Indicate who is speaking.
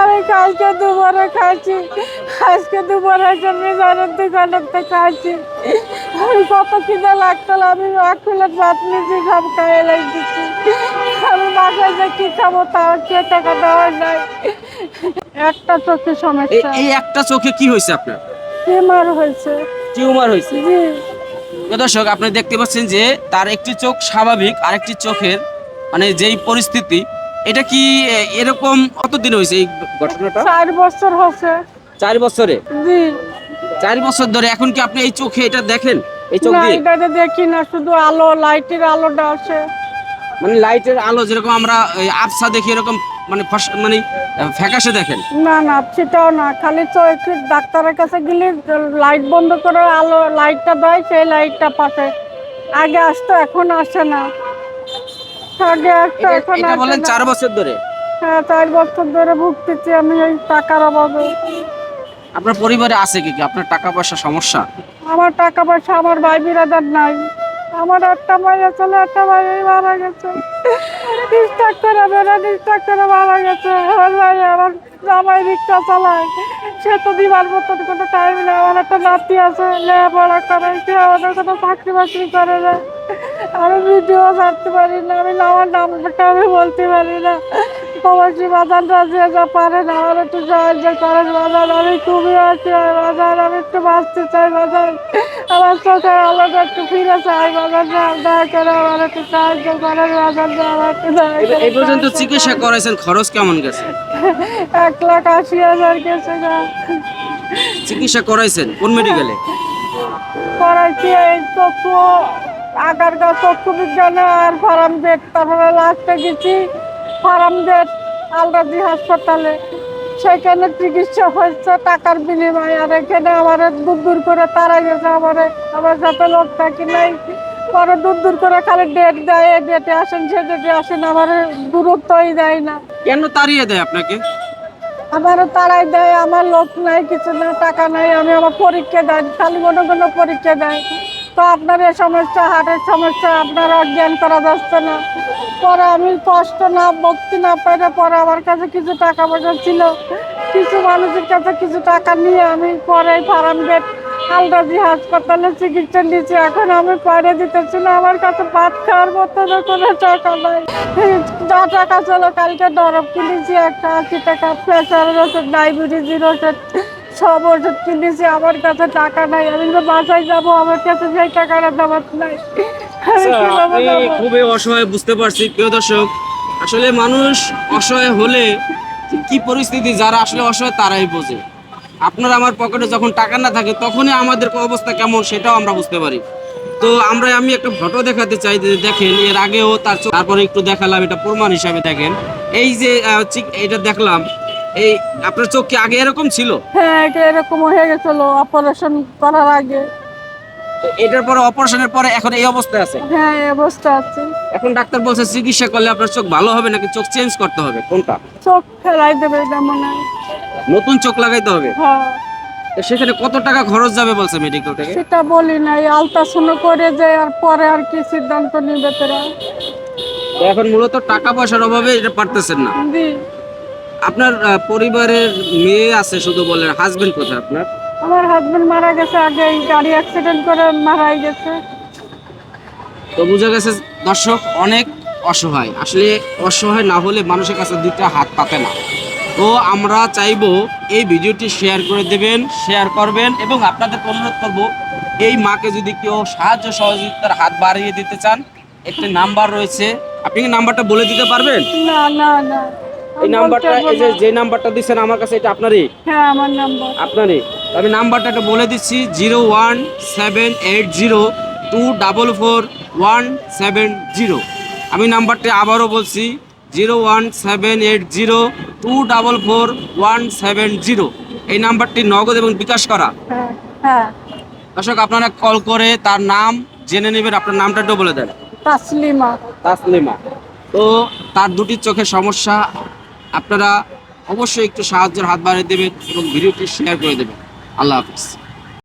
Speaker 1: আমি কালকে দুপুরে খাইছি আজকে দুপুরে জন্য জানার দোকানেতে খাইছি আমি কত কিনা লাগতো আমি এক প্লেট ভাত নিয়েছি সব খাইয়ে লাগিয়েছি আমি বাসায় যে কি খাব তাও কে টাকা দেওয়া নাই। একটা চোখে সমস্যা।
Speaker 2: এই একটা চোখে কি হয়েছে আপনার?
Speaker 1: টিউমার হয়েছে।
Speaker 2: টিউমার হয়েছে?
Speaker 1: জি।
Speaker 2: দর্শক আপনি দেখতে পাচ্ছেন যে তার একটি চোখ স্বাভাবিক আরেকটি চোখের মানে যেই পরিস্থিতি এটা কি এরকম কতদিন হয়েছে এই ঘটনাটা?
Speaker 1: চার বছর হচ্ছে
Speaker 2: চার বছরে?
Speaker 1: জি।
Speaker 2: চার বছর ধরে এখন কি আপনি এই চোখে এটা দেখেন? এই চোখ দিয়ে?
Speaker 1: এটাতে দেখি না শুধু আলো লাইটের আলোটা আছে।
Speaker 2: মানে লাইটের আলো যেরকম আমরা আবসা দেখি এরকম মানে মানে ফ্যাকাশে দেখেন?
Speaker 1: না না সেটাও না খালি চোখ ডাক্তারের কাছে গেলে লাইট বন্ধ করে আলো লাইটটা দেয় সেই লাইটটা পাশে। আগে আসতো এখন আসে না। আগে
Speaker 2: একটা
Speaker 1: এখন
Speaker 2: এটা বলেন চার বছর ধরে?
Speaker 1: হ্যাঁ চার বছর ধরে ভুগতেছি আমি এই টাকার অভাবে।
Speaker 2: আপনার পরিবারে আছে কি কি? আপনার টাকা পয়সা সমস্যা?
Speaker 1: আমার টাকা পয়সা আমার ভাই বিরাদার নাই। আমার একটা মাইয়া ছিল একটা ভাই মারা গেছে। ডিস্টার্ব করে বেড়া ডিস্টার্ব করে মারা গেছে। আমার ভাই, আমার জামাই রিক্সা চালায়। সে তো দিবার মতন কোনো টাইম নেই। আমার একটা নাতি আছে, লেখাপড়া করে। সে আমাদের কোনো চাকরি বাকরি করে না। আমি ভিডিও ছাড়তে পারি না, আমি আমার নামটা আমি বলতে পারি না। প্রবাসী বাজারটা যে যা পারে না আমার একটু সাহায্য করেন বাজার আমি খুবই আছি বাজার আমি একটু বাঁচতে চাই বাজার আমার চোখের আলোটা একটু ফিরে চাই বাজার দয়া করে আমার একটু সাহায্য করেন বাজার আমার একটু
Speaker 2: এই- পর্যন্ত চিকিৎসা
Speaker 1: করেন।
Speaker 2: করাইছেন খরচ কেমন গেছে?
Speaker 1: এক লাখ আশি হাজার গেছে
Speaker 2: চিকিৎসা করাইছেন কোন মেডিকেলে
Speaker 1: করাইছি এই চক্ষু আগারগাঁ চক্ষু বিজ্ঞানে আর ফার্ম বেড তারপরে লাস্টে গেছি। ফার্ম বেড আলরাজি হাসপাতালে। সেখানে চিকিৎসা হয়েছে টাকার বিনিময়ে। আর এখানে আমার দূর দূর করে তারা গেছে আমার আমার সাথে লোক থাকি নাই। পরে দূর দূর করে খালি ডেট দেয় এই ডেটে আসেন সে ডেটে আসেন আমার দূরত্বই দেয় না।
Speaker 2: কেন তাড়িয়ে দেয় আপনাকে?
Speaker 1: আমারও তারাই দেয় আমার লোক নাই কিছু না টাকা নাই আমি আমার পরীক্ষা দেয় খালি কোনো কোনো পরীক্ষা দেয়। তো আপনার এ সমস্যা হার্টের সমস্যা আপনার অজ্ঞান করা যাচ্ছে না। পরে আমি কষ্ট না, ভক্তি না পেরে পরে আমার কাছে কিছু টাকা পয়সা ছিল। কিছু মানুষের কাছে কিছু টাকা নিয়ে আমি পরে ফার্ম বেড আলরাজি হাসপাতালে চিকিৎসা নিয়েছি। এখন আমি পরে দিতেছি না আমার কাছে ভাত খাওয়ার মতো কোনো টাকা নাই। যা টাকা ছিল কালকে দরব কিনেছি একটা আশি টাকা প্রেশারের ওষুধ ডায়াবেটিসের ওষুধ, সব ওষুধ কিনেছি। আমার কাছে টাকা নাই, আমি তো বাসায় যাব, আমার কাছে সেই টাকাটা দেওয়ার নাই। আমি
Speaker 2: আচ্ছা,
Speaker 1: কীভাবে
Speaker 2: খুবই অসহায় বুঝতে পারছি। প্রিয় দর্শক আসলে মানুষ অসহায় হলে কি পরিস্থিতি যারা আসলে অসহায় তারাই বোঝে। আপনার আমার পকেটে যখন টাকা না থাকে তখনই আমাদের অবস্থা কেমন সেটাও আমরা বুঝতে পারি। তো আমরা আমি একটা ফটো দেখাতে চাই যে দেখেন এর আগেও তার তারপরে একটু দেখালাম এটা প্রমাণ হিসাবে দেখেন। এই যে এটা দেখলাম এই আপনার চোখ কি আগে এরকম ছিল?
Speaker 1: হ্যাঁ এটা এরকম হয়ে গেছিল অপারেশন করার আগে।
Speaker 2: এটার পরে অপারেশনের পরে এখন এই অবস্থায় আছে?
Speaker 1: হ্যাঁ এই অবস্থা আছে।
Speaker 2: এখন ডাক্তার বলছে চিকিৎসা করলে আপনার চোখ ভালো হবে নাকি চোখ চেঞ্জ করতে হবে? কোনটা?
Speaker 1: চোখ ফেলাই দেবে এটা মনে হয়।
Speaker 2: নতুন চোখ লাগাইতে হবে?
Speaker 1: হ্যাঁ।
Speaker 2: তো সেখানে কত টাকা খরচ যাবে বলছে মেডিকেল থেকে?
Speaker 1: সেটা বলি নাই আলট্রাসাউন্ড করে যে আর পরে আর কি সিদ্ধান্ত নিবে তোরা।
Speaker 2: তো এখন মূলত টাকা পয়সার অভাবে এটা পারতেছেন না।
Speaker 1: জি।
Speaker 2: আপনার আহ, পরিবারের মেয়ে আছে শুধু বলেন হাজবেন্ড কোথায় আপনার?
Speaker 1: আমার হাজবেন্ড মারা গেছে আগে এই গাড়ি অ্যাক্সিডেন্ট করে মারাই গেছে।
Speaker 2: তো বুঝা গেছে দর্শক অনেক অসহায়। আসলে অসহায় না হলে মানুষের কাছে দুইটা হাত পাতে না। তো আমরা চাইব এই ভিডিওটি শেয়ার করে দেবেন শেয়ার করবেন এবং আপনাদের অনুরোধ করব এই মাকে যদি কেউ সাহায্য সহযোগিতার হাত বাড়িয়ে দিতে চান একটি নাম্বার রয়েছে। আপনি কি নাম্বারটা বলে দিতে পারবেন?
Speaker 1: না না না।
Speaker 2: এই নাম্বারটা এই যে যে নাম্বারটা দিচ্ছেন আমার কাছে এটা আপনারই?
Speaker 1: হ্যাঁ আমার নাম্বার।
Speaker 2: আপনারই? আমি নাম্বারটা একটু বলে দিচ্ছি zero one seven eight zero two double four one seven zero. আমি নাম্বারটি আবারও বলছি zero one seven eight zero two double four one seven zero. এই নাম্বারটি নগদ এবং বিকাশ করা।
Speaker 1: হ্যাঁ। হ্যাঁ
Speaker 2: দর্শক আপনারা কল করে তার নাম জেনে নেবেন আপনার নামটা একটু বলে দেন।
Speaker 1: তাসলিমা।
Speaker 2: তাসলিমা। তো তার দুটি চোখের সমস্যা আপনারা অবশ্যই একটু সাহায্যের হাত বাড়িয়ে দেবেন এবং ভিডিওটি শেয়ার করে দেবেন। আল্লাহ হাফিজ